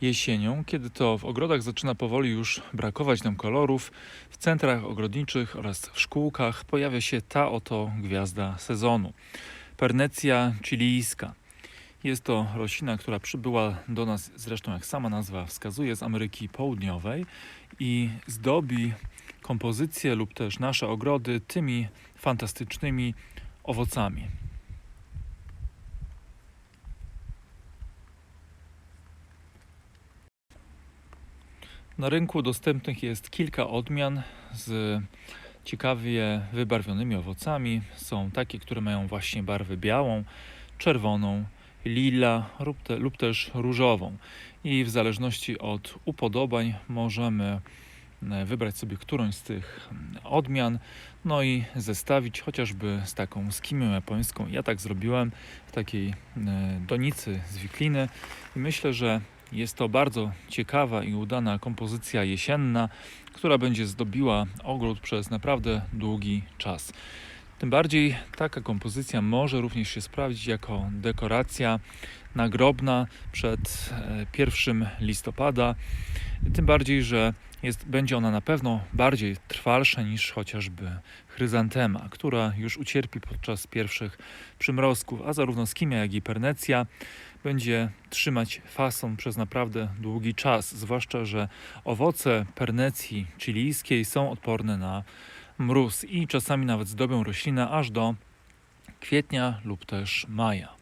Jesienią, kiedy to w ogrodach zaczyna powoli już brakować nam kolorów, w centrach ogrodniczych oraz w szkółkach pojawia się ta oto gwiazda sezonu. Pernecja chilijska. Jest to roślina, która przybyła do nas, zresztą jak sama nazwa wskazuje, z Ameryki Południowej i zdobi kompozycje lub też nasze ogrody tymi fantastycznymi owocami. Na rynku dostępnych jest kilka odmian z ciekawie wybarwionymi owocami. Są takie, które mają właśnie barwę białą, czerwoną, lila lub, te, lub też różową. I w zależności od upodobań możemy e, wybrać sobie którąś z tych mm, odmian, no i zestawić chociażby z taką skimią japońską. Ja tak zrobiłem w takiej e, donicy z wikliny i myślę, że jest to bardzo ciekawa i udana kompozycja jesienna, która będzie zdobiła ogród przez naprawdę długi czas. Tym bardziej taka kompozycja może również się sprawdzić jako dekoracja nagrobna przed e, 1 listopada. Tym bardziej, że jest, będzie ona na pewno bardziej trwalsza niż chociażby chryzantema, która już ucierpi podczas pierwszych przymrozków, a zarówno skimia, jak i pernecja będzie trzymać fason przez naprawdę długi czas, zwłaszcza, że owoce pernecji chilijskiej są odporne na mróz i czasami nawet zdobią roślinę aż do kwietnia lub też maja.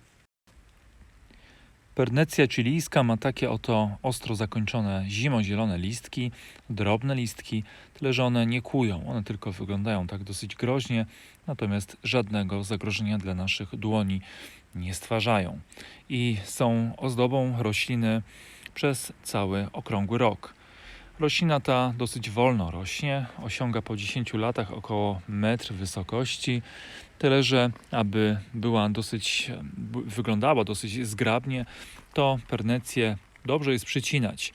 Pernecja chilijska ma takie oto ostro zakończone zimozielone listki, drobne listki, tyle że one nie kują, one tylko wyglądają tak dosyć groźnie, natomiast żadnego zagrożenia dla naszych dłoni nie stwarzają i są ozdobą rośliny przez cały okrągły rok. Roślina ta dosyć wolno rośnie, osiąga po 10 latach około metr wysokości, tyle że aby była dosyć, wyglądała dosyć zgrabnie, to pernecję dobrze jest przycinać.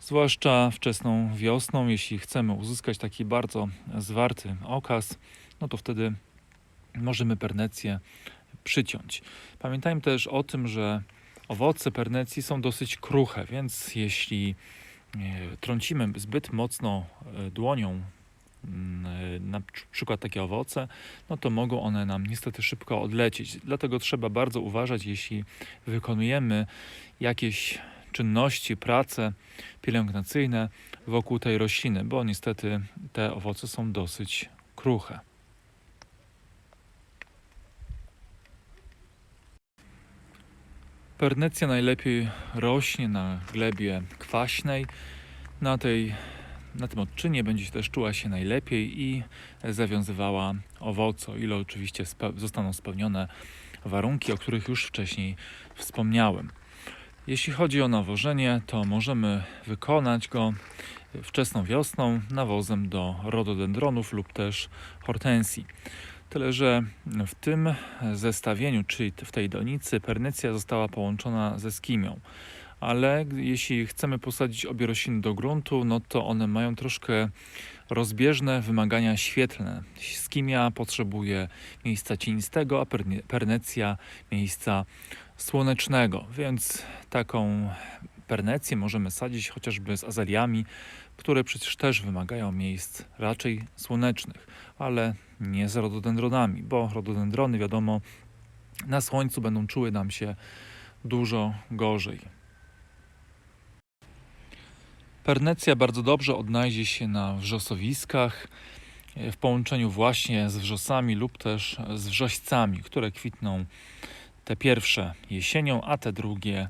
Zwłaszcza wczesną wiosną, jeśli chcemy uzyskać taki bardzo zwarty okaz, no to wtedy możemy pernecję przyciąć. Pamiętajmy też o tym, że owoce pernecji są dosyć kruche, więc jeśli trącimy zbyt mocno e, dłonią mm, e, na przy- przykład takie owoce, no to mogą one nam niestety szybko odlecieć. Dlatego trzeba bardzo uważać, jeśli wykonujemy jakieś czynności, prace pielęgnacyjne wokół tej rośliny, bo niestety te owoce są dosyć kruche. Pernecja najlepiej rośnie na glebie kwaśnej. Na, tej, na tym odczynie będzie się też czuła się najlepiej i zawiązywała owoce, ile oczywiście spe- zostaną spełnione warunki, o których już wcześniej wspomniałem. Jeśli chodzi o nawożenie, to możemy wykonać go wczesną wiosną nawozem do rododendronów lub też hortensji. Tyle, że w tym zestawieniu, czyli w tej donicy, pernecja została połączona ze skimią. Ale jeśli chcemy posadzić obie rośliny do gruntu, no to one mają troszkę rozbieżne wymagania świetlne. Skimia potrzebuje miejsca cienistego, a perne- pernecja miejsca słonecznego, więc taką pernecję możemy sadzić chociażby z azaliami, które przecież też wymagają miejsc raczej słonecznych, ale nie z rododendronami, bo rododendrony, wiadomo, na słońcu będą czuły nam się dużo gorzej. Pernecja bardzo dobrze odnajdzie się na wrzosowiskach e, w połączeniu właśnie z wrzosami lub też z wrzoścami, które kwitną te pierwsze jesienią, a te drugie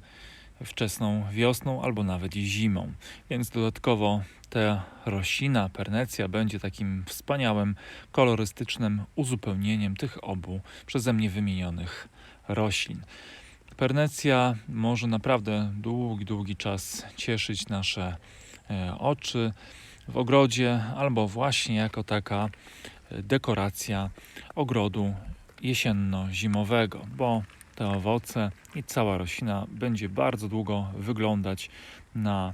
wczesną wiosną albo nawet i zimą. Więc dodatkowo ta roślina, pernecja, będzie takim wspaniałym, kolorystycznym uzupełnieniem tych obu przeze mnie wymienionych roślin. Pernecja może naprawdę długi, długi czas cieszyć nasze e, oczy w ogrodzie albo właśnie jako taka e, dekoracja ogrodu jesienno-zimowego, bo te owoce i cała roślina będzie bardzo długo wyglądać na,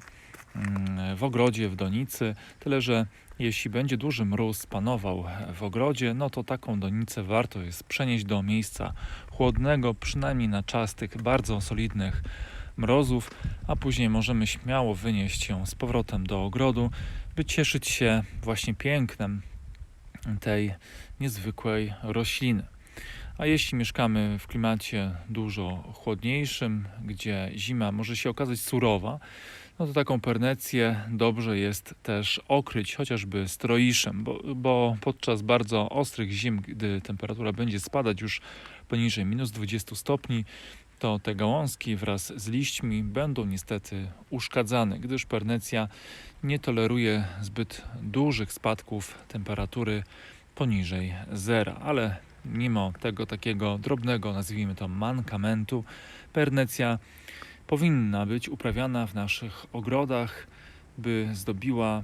mm, w ogrodzie, w donicy. Tyle, że jeśli będzie duży mróz panował w ogrodzie, no to taką donicę warto jest przenieść do miejsca chłodnego, przynajmniej na czas tych bardzo solidnych mrozów, a później możemy śmiało wynieść ją z powrotem do ogrodu, by cieszyć się właśnie pięknem tej niezwykłej rośliny. A jeśli mieszkamy w klimacie dużo chłodniejszym, gdzie zima może się okazać surowa, no to taką pernecję dobrze jest też okryć chociażby stroiszem, bo, bo podczas bardzo ostrych zim, gdy temperatura będzie spadać już poniżej minus 20 stopni, to te gałązki wraz z liśćmi będą niestety uszkadzane, gdyż pernecja nie toleruje zbyt dużych spadków temperatury poniżej zera, ale mimo tego takiego drobnego, nazwijmy to mankamentu, pernecja powinna być uprawiana w naszych ogrodach, by zdobiła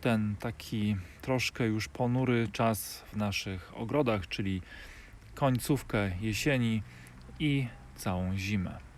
ten taki troszkę już ponury czas w naszych ogrodach, czyli końcówkę jesieni i całą zimę.